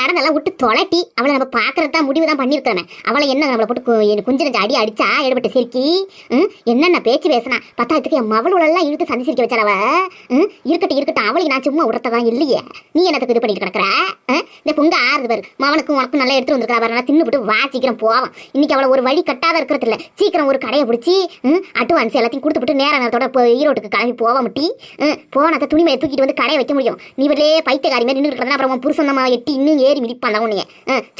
நடந்தெல்லாம் விட்டு தொலைட்டி அவளை நம்ம பார்க்கறது தான் முடிவு தான் பண்ணியிருக்கிறேன் அவளை என்ன நம்மளை போட்டு குஞ்சு அடி அடிச்சா எடுபட்டு சிரிக்கி என்னென்ன பேச்சு பேசினா. பத்தாயிரத்துக்கு என் மவளெல்லாம் இழுத்து சந்தி சிரிக்க வச்சா அவ இருக்கட்டும் இருக்கட்டும் அவளுக்கு நான் சும்மா விடத்தான் இல்லையே. நீ என்னத்துக்கு இது பண்ணிட்டு கிடக்குற? இந்த பொங்க ஆறுது பாரு. மவனுக்கும் உனக்கும் நல்லா எடுத்து வந்திருக்கா பாரு. நல்லா தின்னு வா சீக்கிரம் போவான் இன்னைக்கு அவளை ஒரு வழி கட்டாத இருக்கிறது இல்ல சீக்கிரம் ஒரு கடையை பிடிச்சி அட்வான்ஸ் எல்லாத்தையும் கொடுத்துட்டு நேர நேரத்தோட ஈரோட்டுக்கு கிளம்பி போவோம் முட்டி போனத்தை துணிமையை தூக்கிட்டு வந்து கடையை வைக்க முடியும். நீ இவளே பைத்தியக்காரி மாதிரி நின்று இருக்கிறதா அப்புறம் புருஷன் நம்ம எட்டி இன்னும் ஏறி மிதிப்பான் உன்னைய.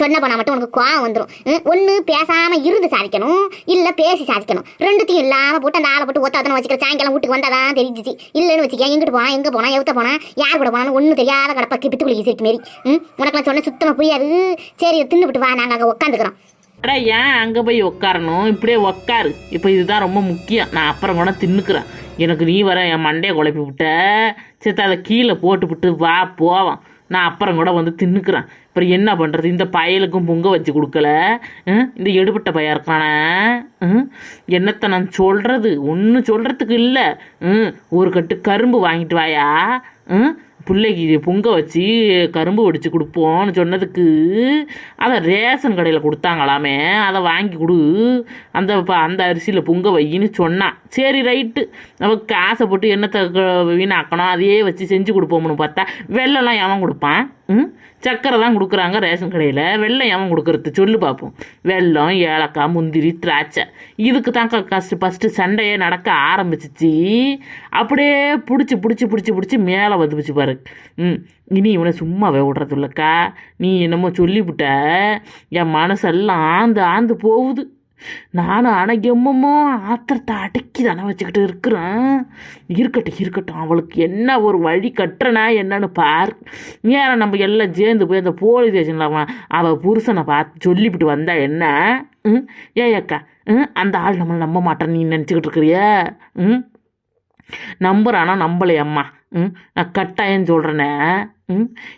சொன்ன போனால் மட்டும் உனக்கு கோவம் வந்துடும் ஒன்று பேசாமல் இருந்து சாதிக்கணும் இல்லை பேசி சாதிக்கணும். ரெண்டுத்தையும் இல்லாமல் போட்டு அந்த ஆளை போட்டு ஒத்தாத்தனை வச்சுக்கிற சாயங்காலம் வீட்டுக்கு வந்தாதான் தெரிஞ்சிச்சு. இல்லைன்னு வச்சுக்க எங்கிட்டு போனால் எங்கே போனா எவ்வளோ போனா யார் கூட போனாலும் ஒன்றும் தெரியாத கடப்பா பித்து குளிக்கு சிரிக்கு மாரி. ம் உனக்கெல்லாம் சொன்ன சுத்தமாக புரியாது. சரி தின்னுபிட்டு வா நாங்கள் அங்கே உட்காந்துக்கிறோம் அடா ஏன் அங்கே போய் உட்காரணும் இப்படியே உட்காரு இப்போ இதுதான் ரொம்ப முக்கியம். நான் அப்புறம் கூட தின்னுக்கிறேன். எனக்கு நீ வர என் மண்டையை குழப்பி விட்ட. சரி அதை கீழே போட்டு விட்டு வா போவான் நான் அப்புறம் கூட வந்து தின்னுக்கிறேன். அப்புறம் என்ன பண்ணுறது இந்த பயலுக்கும் பொங்க வச்சு கொடுக்கல. ம், இந்த எடுபட்ட பையன் இருக்கானே? என்னத்தை நான் சொல்கிறது ஒன்றும் சொல்கிறதுக்கு இல்லை. ம் ஒரு கட்டு கரும்பு வாங்கிட்டு வாயா? ம் பிள்ளைக்கு பொங்க வச்சு கரும்பு வடித்து கொடுப்போம்னு சொன்னதுக்கு அதை ரேஷன் கடையில் கொடுத்தாங்களாமே. அதை வாங்கி கொடு. அந்த ப- அந்த அரிசியில் பொங்க வையின்னு சொன்னான் சரி ரைட்டு. நமக்கு காசை போட்டு என்னத்தை வீணாக்கணும்? அதையே வச்சு செஞ்சு கொடுப்போம்னு பார்த்தா வெள்ளம்லாம் எவன் கொடுப்பான்? சக்கரை தான் கொடுக்குறாங்க ரேஷன் கடையில். வெள்ளம் ஏன் கொடுக்குறது. சொல்லு பார்ப்போம் வெல்லம் ஏலக்காய் முந்திரி திராட்சை. இதுக்கு தான் கஷ்ட ஃபஸ்ட்டு சண்டையே நடக்க ஆரம்பிச்சிச்சு. அப்படியே பிடிச்சி பிடிச்சி பிடிச்சி பிடிச்சி மேலே வந்துச்சு பாரு. ம். இனி இவனை சும்மாவே விடுறது இல்லைக்கா நீ என்னமோ சொல்லிவிட்ட. என் மனசெல்லாம் ஆந்து ஆந்து போகுது. நானும் ஆனால் எம்மமோ ஆத்திரத்தை அடக்கி தானே வச்சுக்கிட்டு இருக்கிறேன். இருக்கட்டும் இருக்கட்டும். அவளுக்கு என்ன ஒரு வழி கட்டுறனா என்னன்னு பார். ஏன் நம்ம எல்லாம் சேர்ந்து போய் அந்த போலீஸ் ஸ்டேஷனில் அவன் அவள் புருஷனை பார்த்து சொல்லிவிட்டு வந்தா என்ன? ம்? ஏ அக்கா ம்? அந்த ஆள் நம்மளை நம்ப மாட்டேன்னு நீ நினச்சிக்கிட்டு இருக்கிறிய? ம்? நம்புறானா? நம்பலையம்மா. ம்? நான் கட்டாயம் சொல்கிறேனே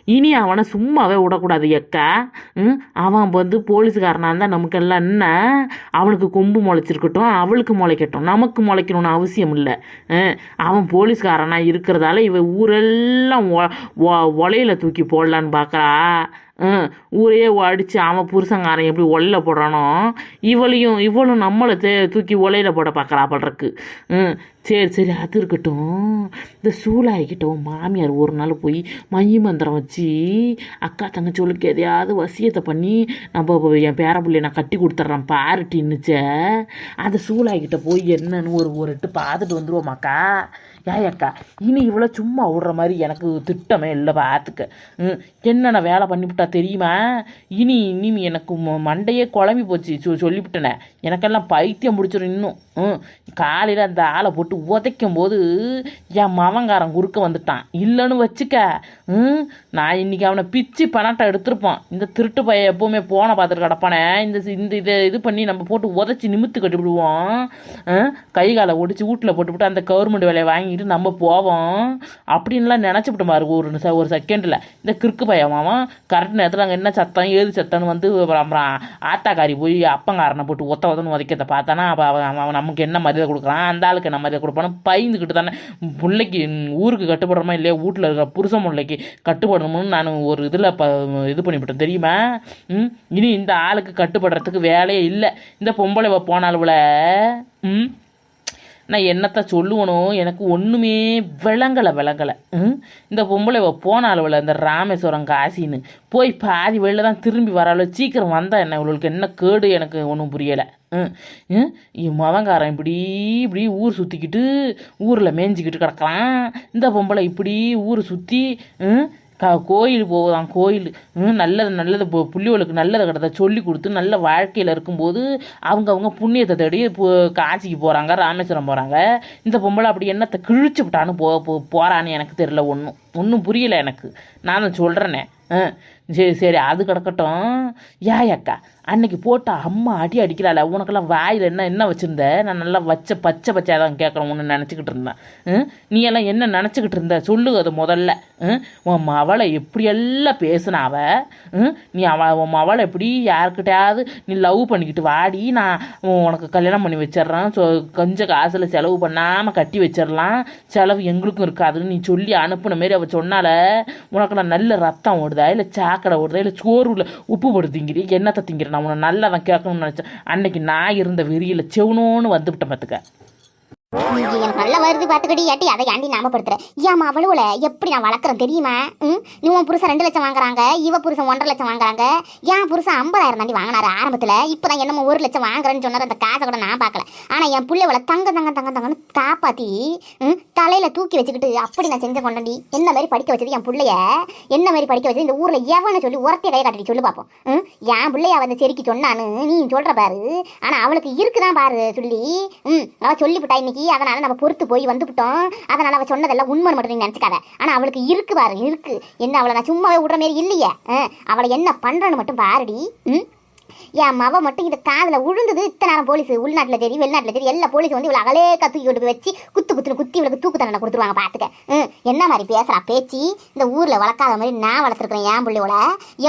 இனி அவனை சும்மாவே விடக்கூடாது எக்கா. ம்? அவன் வந்து போலீஸுக்காரனாக இருந்தால் நமக்கு எல்லாம் என்ன? அவனுக்கு கொம்பு முளைச்சிருக்கட்டும் அவளுக்கு முளைக்கட்டும். நமக்கு முளைக்கணும்னு அவசியம் இல்லை. அவன் போலீஸ்காரனாக இருக்கிறதால இவ ஊரெல்லாம் ஒ- ஒ- ஒலையில தூக்கி போடலான்னு பார்க்குறா ஊரையே அடித்து அவன் புருஷங்காரன் எப்படி ஒலையில போடுறானோ இவளையும் இவளும் நம்மளை தே தூக்கி ஒலையில் போட பார்க்குறா படுறக்கு ம் சரி சரி அது இருக்கட்டும். இந்த சூளாய்கிட்ட மாமியார் ஒரு நாள் போய் மைய மந்திரம் வச்சு அக்கா தங்கச்சோளுக்கு எதையாவது வசியத்தை பண்ணி நம்ம என் பேர பிள்ளைய நான் கட்டி கொடுத்துட்றேன் பாருட்டின்னுச்ச அந்த சூளாய்கிட்ட போய் என்னன்னு ஒரு ஒரு எட்டு பார்த்துட்டு வந்துருவோமாக்கா. ஏய் அக்கா இனி இவ்வளோ சும்மா விடுற மாதிரி எனக்கு திட்டமே இல்லை பார்த்துக்க ம், என்னென்ன வேலை பண்ணிவிட்டா தெரியுமா? இனி இனி எனக்கு ம- மண்டையே குழம்பி போச்சு சொ எனக்கெல்லாம் பைத்தியம் முடிச்சிடும் இன்னும். ம் காலையில் அந்த ஆளை போட்டு உதைக்கும் போது என் மவங்காரன் குறுக்க வந்துட்டான். இல்லைன்னு வச்சுக்க ம் நான் இன்னைக்கு அவனை பிச்சு பணத்தை எடுத்திருப்பான் இந்த திருட்டு பையன் எப்பவுமே போனை பார்த்துட்டு கிடப்பானே. இந்த இந்த இதை இது பண்ணி நம்ம போட்டு உதச்சி நிமித்து கட்டி விடுவோம். கை காலை ஒடிச்சு வீட்டில் போட்டுவிட்டு அந்த கவர்மெண்ட் வேலையை வாங்கிட்டு நம்ம போவோம். அப்படின்லாம் நினச்சிவிட்டு பாரு ஒரு நிமிஷம் ஒரு செகண்டில் இந்த கிறுக்கு பையன் மாமா கரெக்ட் நேரத்தில் அங்கே என்ன சத்தம் ஏது சத்தம்னு வந்து அப்புறம் ஆத்தாக்காரி போய் அப்பங்காரனை போட்டு ஒத்த ஒத்தன்னு உதைக்கிறத பார்த்தானா அவன் அவன் நமக்கு என்ன மரியாதை கொடுக்குறான் அந்த ஆளுக்கு என்ன மரியாதை கொடுப்பானு பயந்துக்கிட்டு தானே பிள்ளைக்கு ஊருக்கு கட்டுப்படுறோமா இல்லையா? வீட்டில் இருக்கிற புருஷன் பிள்ளைக்கு கட்டுப்படணும்னு நான் ஒரு இதில் ப இது பண்ணிவிட்டேன். தெரியுமா? ம்? இனி இந்த ஆளுக்கு கட்டுப்படுறதுக்கு வேலையே இல்லை. இந்த பொம்பளை இவ போனாலுவல ம்? நான் என்னத்தை சொல்லுவனோ எனக்கு ஒன்றுமே விளங்கலை விளங்கலை. ம்? இந்த பொம்பளை போன அளவில் இந்த ராமேஸ்வரம் காசின்னு போய் பாதி வழியில் தான் திரும்பி வராளோ சீக்கிரம் வந்தால் என்ன இவளுக்கு என்ன கேடு எனக்கு ஒன்றும் புரியலை. ம்? இப்படி இப்படி ஊர் சுற்றிக்கிட்டு ஊரில் மேய்ஞ்சிக்கிட்டு கிடக்கலாம் இந்த பொம்பளை இப்படி ஊர் சுற்றி க கோயில் போகலாம் கோயில் ம், நல்லது நல்லது பு- நல்லது கிடத்த சொல்லி கொடுத்து நல்ல வாழ்க்கையில் இருக்கும்போது அவங்க அவங்க புண்ணியத்தை தேடி இப்போ காசிக்கு போகிறாங்க ராமேஸ்வரம் போகிறாங்க இந்த பொம்பளை அப்படி என்னத்தை கிழிச்சு விட்டான்னு போ போகிறான்னு எனக்கு தெரியல ஒன்றும் ஒன்றும் புரியல எனக்கு. நான் தான் சொல்கிறேனே சரி சரி அது கிடக்கட்டும். ஏ அக்கா அன்னைக்கு போட்டால் அம்மா அடி அடிக்கிறாள் உனக்கெல்லாம் வாயில் என்ன என்ன வச்சுருந்த? நான் நல்லா வச்ச பச்சை பச்சை தான் கேட்கணும் ஒன்று நினச்சிக்கிட்டு இருந்தேன். நீ எல்லாம் என்ன நினச்சிக்கிட்டு இருந்த? சொல்லு அது முதல்ல. ம்? உன் மவளை எப்படியெல்லாம் பேசுன அவ? நீ அவ உன் மவளை எப்படி யாருக்கிட்டையாவது நீ லவ் பண்ணிக்கிட்டு வாடி நான் உனக்கு கல்யாணம் பண்ணி வச்சிடுறேன். சொ கொஞ்சம் காசில் செலவு பண்ணாமல் கட்டி வச்சிடலாம். செலவு எங்களுக்கும் இருக்காதுன்னு நீ சொல்லி அனுப்புன மாரி அவள் சொன்னால உனக்கு நான் நல்ல ரத்தம் ஓடுதா? இல்லை சா சாக்கடை ஓடுதா இல்லை சோறுல உப்பு போட்டு திங்கிறி என்னத்தை திங்கிற? நான் உன்னை நல்லா தான் கேட்கணும்னு நினச்சேன். அன்னைக்கு நான் இருந்த வெறியில் செவனோன்னு வந்துவிட்டேன் பார்த்துக்க இங்க எனக்கு வருது பாத்துக்கடி. ஏட்டி அதை ஏண்டி ஞாபகப்படுத்துற? ஏமா அவளுல எப்படி நான் வளர்க்குறேன் தெரியுமா? ம்? நீ உன் புருஷன் ரெண்டு லட்சம் வாங்குறாங்க இவ புருஷன் ஒன்றரை லட்சம் வாங்குறாங்க. என் புருஷன் ஐம்பதாயிரம் தாண்டி வாங்கினாரு ஆரம்பத்தில். இப்போ தான் என்னமோ ஒரு லட்சம் வாங்குறேன்னு சொன்னார் அந்த காசை கூட நான் பார்க்கல. ஆனால் என் பிள்ளைவள தங்க தங்க தங்க தங்கன்னு காப்பாத்தி ம் தலையில தூக்கி வச்சுக்கிட்டு அப்படி நான் செஞ்ச கொண்டாண்டி என்ன மாதிரி படிக்க வச்சது என் பிள்ளைய? என்ன மாதிரி படிக்க வச்சது? இந்த ஊரில் எவனை சொல்லி உரத்தைய கையை காட்டி சொல்லு பார்ப்போம் ம்? என் பிள்ளைய வந்து செருக்கி சொன்னான்னு நீ சொல்கிற பாரு. ஆனா அவளுக்கு இருக்குதான் பாரு சொல்லி. ம் அவள் சொல்லிவிட்டா இன்னைக்கு. அதனால நம்ம பொறுத்து போய் வந்துவிட்டோம். அதனால அவ சொன்னதெல்லாம் உண்மை மட்டும் நீ நினச்சிக்காத. ஆனால் அவளுக்கு இருக்கு பாரு இருக்கு. என்ன அவளை நான் சும்மாவே விடுற மாரி இல்லையே. அவளை என்ன பண்றேன்னு மட்டும் பாருடி. ம்? என் மவ மட்டும் இந்த காதுல விழுந்தது இத்தனை நேரம் போலீஸ் உள்நாட்டுல சரி வெளிநாட்டுல சரி எல்லா போலீஸ் வந்து இவ்வளோ அகலே தூக்கி கொண்டு போய் வச்சு குத்து குத்துன்னு குத்தி இவளுக்கு தூக்கு தண்டனை கொடுத்துருவாங்க பாத்துக்க. ம், என்ன மாதிரி பேசுகிறா பேச்சு? இந்த ஊர்ல வளர்க்காத மாதிரி நான் வளர்த்துருக்கேன் என் பிள்ளையோட.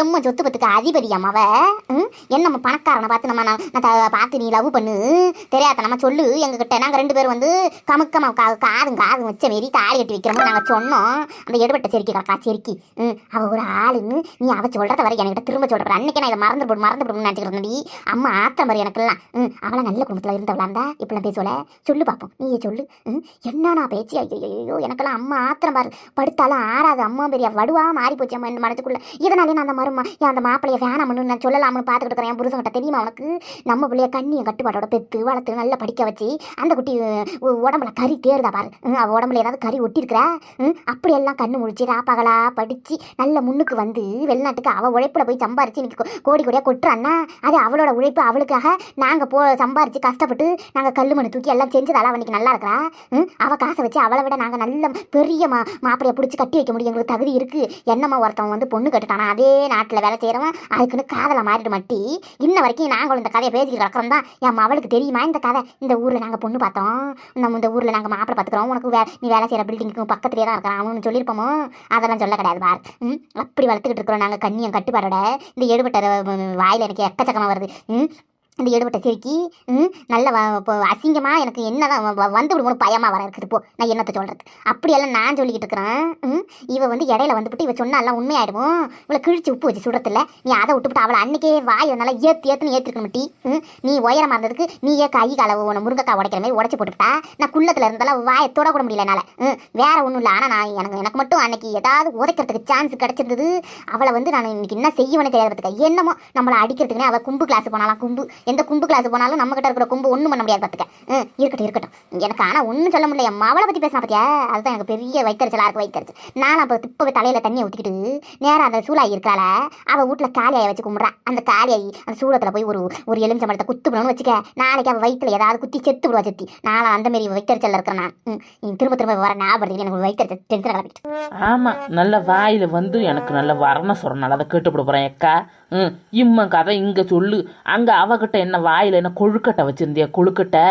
எம்ம சொத்து பத்துக்கு அதிபதி என் மவ. ம், என்ன பணக்காரனை பார்த்து நம்ம நான் பார்த்து நீ லவ் பண்ணு. தெரியாத நம்ம சொல்லு. எங்க கிட்ட ரெண்டு பேரும் வந்து கமுக்கமாக கா காதும் காதும் வச்ச மாரி தாலி கட்டி வைக்கிறோம் நாங்க சொன்னோம். அந்த எடுபட்ட செருக்கி கிடக்கா செருக்கி. அவள் அவ ஒரு ஆளுன்னு நீ அவள் சொல்கிறத வரை என்கிட்ட திரும்ப சொல்ற அன்னைக்கு நான் இதை மறந்து போடு மறந்து போடுன்னு நினைச்சுக்கிறேன் அம்மா ஆத்திரம் மாதிரி எனக்கெல்லாம். ம், அவளை நல்ல குடும்பத்தில் இருந்தவளா இருந்தா இப்பெல்லாம் பேசுவல சொல்லு பார்ப்போம் நீயே சொல்லு. ம், என்னன்னா பேச்சு? ஐயோ எனக்கெல்லாம் அம்மா ஆத்திரம் பாரு படுத்தாலும் ஆறாது. அம்மா பெரிய வடுவாக மாறி போச்சு அம்மா என்ன மனசுக்குள்ள. இதனாலே நான் அந்த மருமா ஏன் அந்த மாப்பிளைய வேணாம்னு நான் சொல்லலாம்னு பார்த்துக்கிட்டு இருக்கிறேன். என் புருஷன்கிட்ட தெரியுமா உனக்கு? நம்ம பிள்ளைய கண்ணியை கட்டுப்பாட்டோட பெத்து வளர்த்து நல்லா படிக்க வச்சு அந்த குட்டி உ- உடம்புல கறி தேறுதா பாரு. அவள் உடம்புல ஏதாவது கறி ஒட்டியிருக்கிறா ம், அப்படியெல்லாம் கண்ணு முழிச்சு ராப்பகலா படித்து நல்ல முன்னுக்கு வந்து வெளிநாட்டுக்கு அவள் உழைப்பில் போய் சம்பாரிச்சு இன்னைக்கு கோடி கோடியாக கொட்டுறான்னா அது அவளோட உழைப்பு அவளுக்காக நாங்கள் போ சம்பாரிச்சு கஷ்டப்பட்டு நாங்கள் கல்லு மணி தூக்கி எல்லாம் செஞ்சதால அவனுக்கு நல்லா இருக்கிறா? ம், அவள் காசை வச்சு அவளை விட நாங்கள் நல்ல பெரிய மா மாப்பிளைய பிடிச்சி கட்டி வைக்க முடியும். எங்களுக்கு தகுதி இருக்கு. என்னம்மா ஒருத்தவன் வந்து பொண்ணு கட்டுட்டானா? அதே நாட்டில் வேலை செய்கிறவன் அதுக்குன்னு காதலை மாறிட்டு மட்டி. இன்ன வரைக்கும் நாங்களும் இந்த கதையை பேசிக்கிட்டு கிடக்கிறோம் தான். என் அவளுக்கு தெரியுமா இந்த கதை? இந்த ஊரில் நாங்கள் பொண்ணு பார்த்தோம். நம்ம இந்த ஊரில் நாங்கள் மாப்பிளை பார்த்துக்குறோம். உனக்கு வே நீ வேலை செய்கிற பில்டிங்க்கு பக்கத்துலயே தான் இருக்கிறான். அவனு சொல்லியிருப்போமோ? அதெல்லாம் சொல்ல கிடையாது பார். ம்? அப்படி வளர்த்துக்கிட்டு இருக்கிறோம் நாங்கள் கண்ணியம் கட்டுப்பாடோட. இந்த எடுபட்ட வாயில் வாயில எனக்கு எக்கச்சக்கமா வருது ம் இந்த எடுபட்ட சிரிக்கி நல்ல வ- இப்போ அசிங்கமாக எனக்கு என்னதான் வ- வந்து விடுவோம் பயமாக வர இருக்குது போ நான் என்னத்தை சொல்கிறது அப்படியெல்லாம் நான் சொல்லிக்கிட்டு இருக்கிறேன் ம் இவ வந்து இடையில வந்துவிட்டு இவ சொன்னாலாம் உண்மையாயிடுமோ? இவளை கிழிச்சு உப்பு வச்சு சுடத்துல நீ அதை விட்டுவிட்டு அவளை அன்னைக்கே வாய் நல்லா ஏற்று ஏற்றுன்னு ஏற்றிருக்கணும் டீ ம் நீ உயரமாக இருந்ததுக்கு நீயே கை கால உன முருங்கைக்காய் உடைக்கிற மாதிரி உடச்சி போட்டுவிட்டா? நான் குள்ளத்தில் இருந்தாலும் வாயை தொடக்கூட முடியல என்னால் ம் வேற ஒன்றும் இல்லை. ஆனால் நான் எனக்கு எனக்கு மட்டும் அன்னைக்கு ஏதாவது உதைக்கிறதுக்கு சான்ஸ் கிடச்சிருந்தது. அவளை வந்து நான் இன்னைக்கு என்ன செய்யவனே தெரியாதுக்கா என்னமோ நம்மளை அடிக்கிறதுக்குனே அவள் கும்பு கிளாஸ் போனாலாம் கும்பு. எந்த கும்பு கிளாஸ் போனாலும் நம்ம கிட்ட இருக்கிற கும்பு ஒன்றும் பண்ண முடியாது பார்த்துக்க இருக்கட்டும் இருக்கட்டும். எனக்கு ஆனால் ஒன்றும் சொல்ல முடியல. என் மவளை பற்றி பேசினா பார்த்தியா அதுதான் எனக்கு பெரிய வைத்தறிச்சலாக இருக்கு வைத்தறிச்சல். நான் அப்போ இப்போ தலையில் தண்ணியை ஊற்றிக்கிட்டு நேராக அந்த சூளாகி இருக்கால அவள் வீட்டில் காலியாயை வச்சு கும்பிட்றா. அந்த காலியாகி அந்த சூளத்தில் போய் ஒரு ஒரு எலுமிச்சம்பழத்தை குத்து விடணும்னு வச்சுக்க நாளைக்கு அவள் வயிற்றில் ஏதாவது குத்தி செத்து விடுவா செத்தி. நானும் அந்த மாரி வைத்தறிச்சல் இருக்கிறேன் நான். நீ திரும்ப திரும்ப வர ஞாபகம் எனக்கு வைத்தறிச்சல் டென்ஷன் கிளம்பிட்டு ஆமாம் நல்ல வாயில் வந்து எனக்கு நல்ல வரண சொல்கிறனால அதை கேட்டுப்பட போகிறேன் அக்கா. ம் இம்மன் கதை இங்கே சொல்லு. அங்கே அவகிட்ட என்ன வாயில் என்ன கொழுக்கட்டை வச்சுருந்தியா? கொழுக்கட்டை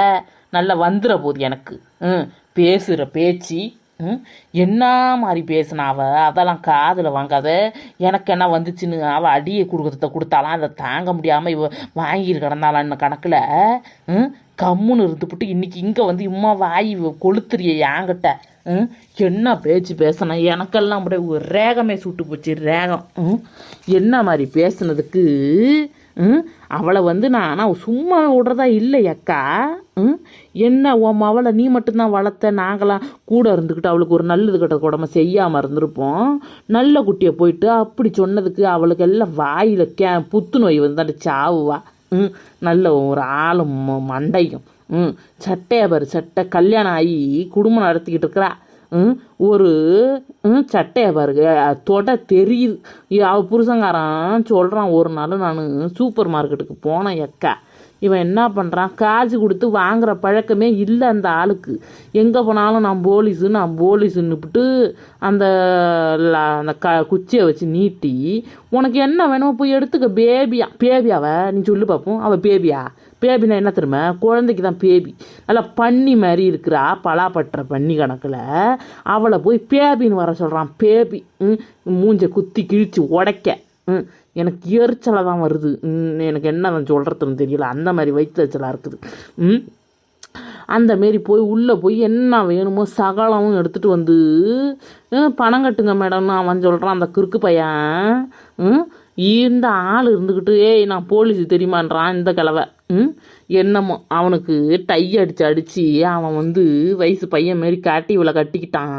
நல்லா வந்துட போகுது எனக்கு. ம் பேசுகிற பேச்சு ம் என்ன மாதிரி பேசுனா அவ? அதெல்லாம் காதில் வாங்காத. எனக்கு என்ன வந்துச்சுன்னு அவள் அடியை கொடுக்கறத கொடுத்தாலாம் அதை தாங்க முடியாமல் இவ வாங்கிட்டு கிடந்தாளான்னு கணக்கில் ம் கம்முன்னு இருந்துபிட்டு இன்றைக்கி இங்கே வந்து இம்மா வாய் கொளுத்துறிய என்கிட்ட. ம் என்ன பேச்சு பேசினா? எனக்கெல்லாம் அப்படியே ஒரு ரேகமே சுட்டு போச்சு ரேகம். ம் என்ன மாதிரி பேசுனதுக்கு அவளை வந்து நான் ஆனால் சும்மா விடுறதா இல்லை அக்கா. ம்? என்ன உன் அவளை நீ மட்டும்தான் வளர்த்த? நாங்களாம் கூட இருந்துக்கிட்டு அவளுக்கு ஒரு நல்லது கட்ட உடம்ப செய்யாமல் இருந்திருப்போம். நல்ல குட்டியை போயிட்டு அப்படி சொன்னதுக்கு அவளுக்கு எல்லாம் வாயில் கே புத்துநோய் வந்து சாவுவா. ம்? நல்ல ஒரு ஆளும் ம- மண்டையும். ம்? சட்டையை பாரு சட்டை கல்யாணம் ஆகி குடும்பம் நடத்திக்கிட்டு இருக்கிறா. ஒரு சட்டையை பாருங்க. தொட தெரியுது. அவள் புருஷங்காரன் சொல்கிறான் ஒரு நாள் நான் சூப்பர் மார்க்கெட்டுக்கு போனேன் எக்கா. இவன் என்ன பண்ணுறான் காசு கொடுத்து வாங்குற பழக்கமே இல்லை அந்த ஆளுக்கு. எங்கே போனாலும் நான் போலீஸு நான் போலீஸுன்னுபிட்டு அந்த அந்த க குச்சியை வச்சு நீட்டி உனக்கு என்ன வேணுமோ போய் எடுத்துக்க பேபியா. பேபியாவ நீ சொல்லு பார்ப்போம் அவள் பேபியா? பேபினா என்ன தெரியுமா? குழந்தைக்கு தான் பேபி. நல்லா பன்னி மாதிரி இருக்கிறா பலாப்பற்ற பன்னி கணக்கில். அவளை போய் பேபின்னு வர சொல்கிறான் பேபி ம், குத்தி கிழிச்சு உடைக்க. எனக்கு எரிச்சலாக தான் வருது எனக்கு என்ன சொல்கிறதுன்னு தெரியல. அந்த மாதிரி வயிற்றுச்சலாக இருக்குது. ம் அந்த மாரி போய் உள்ளே போய் என்ன வேணுமோ சகலமும் எடுத்துகிட்டு வந்து பணம் கட்டுங்க மேடம்னு அவன் சொல்கிறான் அந்த கிறுக்கு பையன் ம், இந்த ஆள் இருந்துக்கிட்டு ஏய் நான் போலீஸ் தெரியுமான்றான் இந்த கிழவை ம் என்னமோ அவனுக்கு டை அடித்து அடித்து அவன் வந்து வயசு பையன் மாரி காட்டி இவளை கட்டிக்கிட்டான்.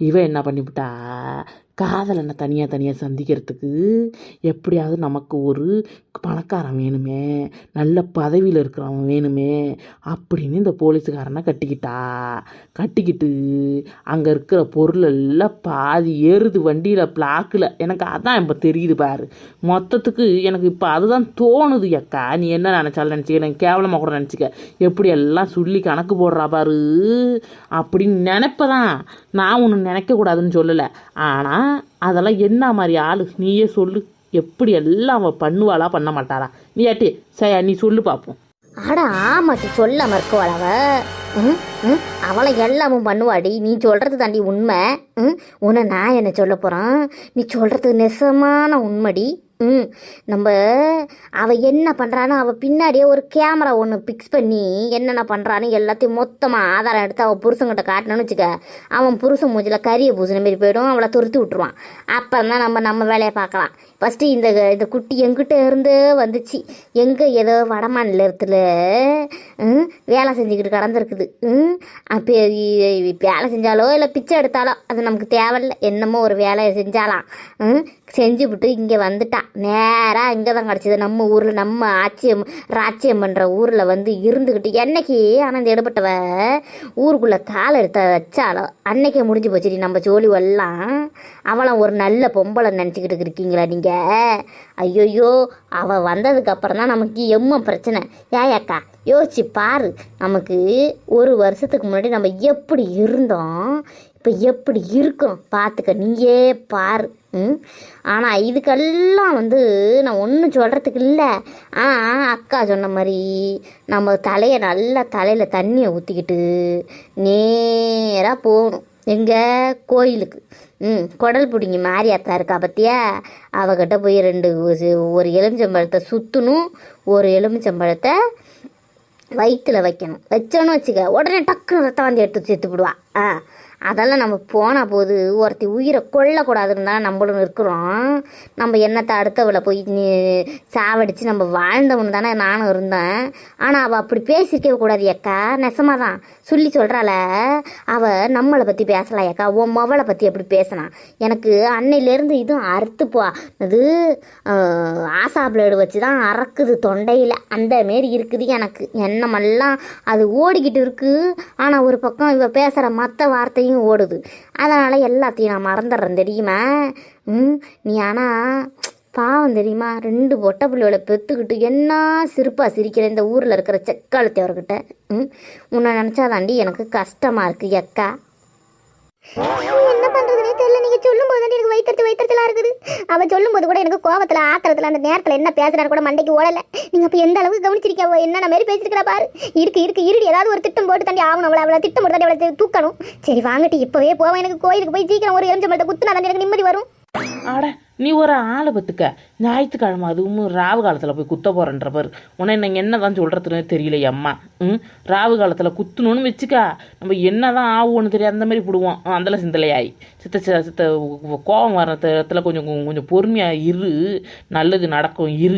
இவன் என்ன பண்ணிவிட்டா? காதலனை தனியாக தனியாக சந்திக்கிறதுக்கு எப்படியாவது நமக்கு ஒரு பணக்காரன் வேணுமே நல்ல பதவியில் இருக்கிறவன் வேணுமே அப்படின்னு இந்த போலீஸுக்காரனை கட்டிக்கிட்டா. கட்டிக்கிட்டு அங்கே இருக்கிற பொருள் எல்லாம் பாதி ஏறுது வண்டியில் பிளாக்கில். எனக்கு அதான் இப்போ தெரியுது பாரு. மொத்தத்துக்கு எனக்கு இப்போ அதுதான் தோணுது அக்கா. நீ என்ன நினச்சாலும் நினச்சிக்க எனக்கு கேவலமாக கூட நினச்சிக்க. எப்படி எல்லாம் சொல்லி கணக்கு போடுறா பாரு. அப்படின்னு நினைப்பதான். நான் ஒன்று நினைக்கக்கூடாதுன்னு சொல்லலை. ஆனால் அதெல்லாம் என்ன மாதிரி ஆளு? நீயே சொல்லு. எப்படி எல்லாம் அவள் பண்ணுவாளா பண்ண மாட்டாளா? நீ ஆட்டி சரி நீ சொல்லு பார்ப்போம் அட ஆமாட்டி சொல்லாம இருக்குவாள் அவ. அவளை எல்லாமும் பண்ணுவாடி. நீ சொல்கிறது தாண்டி உண்மை. உன்னை நான் என்ன சொல்ல போகிறேன் நீ சொல்கிறது நெசமான உண்மைடி. ம் நம்ம அவள் என்ன பண்ணுறானோ அவள் பின்னாடியே ஒரு கேமரா ஒன்று ஃபிக்ஸ் பண்ணி என்னென்ன பண்ணுறானு எல்லாத்தையும் மொத்தமாக ஆதாரம் எடுத்து அவள் புருஷன்கிட்ட காட்டினோன்னு வச்சுக்க அவன் புருஷன் மூஞ்சில் கறியை பூசின மாரி போயிடும் அவளை துருத்தி விட்ருவான் அப்போ தான் நம்ம நம்ம வேலையை பார்க்கலாம். ஃபஸ்ட்டு இந்த இந்த குட்டி எங்கிட்ட இருந்து வந்துச்சு. எங்கே ஏதோ வடமாநிலத்தில் வேலை செஞ்சுக்கிட்டு கடந்திருக்குது. ம், அப்போ இ- வேலை செஞ்சாலோ இல்லை பிச்சை எடுத்தாலோ அது நமக்கு தேவையில்ல. என்னமோ ஒரு வேலையை செஞ்சாலாம். ம், செஞ்சுவிட்டு இங்கே வந்துட்டா நேராக இங்கே தான் கிடச்சிது. நம்ம ஊரில் நம்ம ஆட்சியம் ராச்சியம் பண்ணுற ஊரில் வந்து இருந்துக்கிட்டு என்னைக்கு ஆனால் இந்த எடுபட்டவ? ஊருக்குள்ளே கால் எடுத்த வச்சாலோ அன்னைக்கே முடிஞ்சு போச்சுடி நம்ம ஜோலி எல்லாம் அவளும் ஒரு நல்ல பொம்பளை நினச்சிக்கிட்டு இருக்கீங்களா நீங்கள் ஐயோயோ அவள் வந்ததுக்கப்புறம் தான் நமக்கு எம்ம பிரச்சனை? ஏயாக்கா யோசிச்சு பாரு. நமக்கு ஒரு வருஷத்துக்கு முன்னாடி நம்ம எப்படி இருந்தோம்? இப்போ எப்படி இருக்கோம்? பார்த்துக்க நீயே பாரு. ஆனால் இதுக்கெல்லாம் வந்து நான் ஒன்றும் சொல்கிறதுக்கு இல்லை. ஆனால் அக்கா சொன்ன மாதிரி நம்ம தலையை நல்லா தலையில் தண்ணியை ஊற்றிக்கிட்டு நேராக போகணும். எங்கே கோயிலுக்கு. ம் குடல் பிடிங்கி மாரியாத்தா இருக்கா பத்தியா? அவகிட்ட போய் ரெண்டு ஒரு- ஒரு எலுமிச்சம்பழத்தை சுற்றணும் ஒரு எலுமிச்சம்பழத்தை வயிற்றில் வைக்கணும். வச்சோன்னு வச்சுக்க உடனே டக்குன்னு ரத்தம் வந்து எடுத்து சேர்த்து விடுவா ஆ. அதெல்லாம் நம்ம போனால் போது ஒருத்தி உயிரை கொல்லக்கூடாதுன்னு தான் நம்மளும் இருக்கிறோம். நம்ம என்னத்தை அடுத்தவளை போய் நீ சாவடித்து நம்ம வாழ்ந்தவனு தானே நானும் இருந்தேன். ஆனால் அவள் அப்படி பேசிக்கவே கூடாது ஏக்கா. நெசமாக தான் சொல்லி சொல்கிறாள அவள் நம்மளை பற்றி பேசலாம் ஏக்கா. உன் மவளை பற்றி எப்படி பேசினான் எனக்கு அன்னையிலேருந்து இதுவும் அறுத்து போ. அது ஆஹ், ஆசா பிளேடு வச்சு தான் அறக்குது தொண்டையில். அந்த மாரி இருக்குது எனக்கு. எண்ணமெல்லாம் அது ஓடிக்கிட்டு இருக்குது ஆனால் ஒரு பக்கம் இவள் பேசுகிற மற்ற வார்த்தையும் ஓடுது. அதனால் எல்லாத்தையும் நான் மறந்துடுறேன் தெரியுமா? ம் நீ ஆனால் பாவம் தெரியுமா? ரெண்டு பொட்டை பிள்ளைகளை பெற்றுக்கிட்டு என்ன சிரிப்பாக சிரிக்கிற இந்த ஊரில் இருக்கிற செக்காலத்தேவர்கிட்ட ம் உன்னை நினச்சாதாண்டி எனக்கு கஷ்டமாக இருக்கு எக்கா. என்ன பண்றதுனே தெரியல. நீங்க சொல்லும் போது எனக்கு வயிற்றுச்சு வயிற்றுச்சலா இருக்குது. அவ சொல்லும் போது கூட எனக்கு கோவத்துல ஆத்திரத்துல அந்த நேரத்துல என்ன பேசுறாரு கூட மண்டைக்கு ஓடல. நீங்க அப்ப எந்த அளவுக்கு கவனிச்சிருக்கா என்ன மாதிரி பேசிருக்கா பாரு. இருக்கு இருக்கு இருடி. ஏதாவது ஒரு திட்டம் போட்டு தாண்டி ஆகணும். அவளை அவளை திட்டம் போட்டு தாண்டி அவளை தூக்கணும். சரி வாங்கிட்டு. இப்பவே போவேன். எனக்கு கோயிலுக்கு போய் சீக்கிரம் ஒரு எலுமிச்சம்பழத்தை குத்துனா தாண்டி எனக்கு நிம்மதி வரும். ஆட நீ ஒரு ஆளை பத்துக்க. ஞாயிற்றுக்கிழமை அதுவும் ராவு காலத்தில் போய் குத்த போகிறன்ற பாரு. உன்னை நீங்கள் என்ன தான் சொல்கிறதுன்னு தெரியல அம்மா. ம்? ராவு காலத்தில் குத்தணும்னு வச்சுக்கா. நம்ம என்ன தான் ஆகும்னு தெரியாது அந்த மாதிரி போடுவோம். அந்தல சிந்தலையாய். சித்த சித்த சித்த கோபம் வர இடத்துல கொஞ்சம் கொஞ்சம் பொறுமையாக இரு. நல்லது நடக்கும் இரு.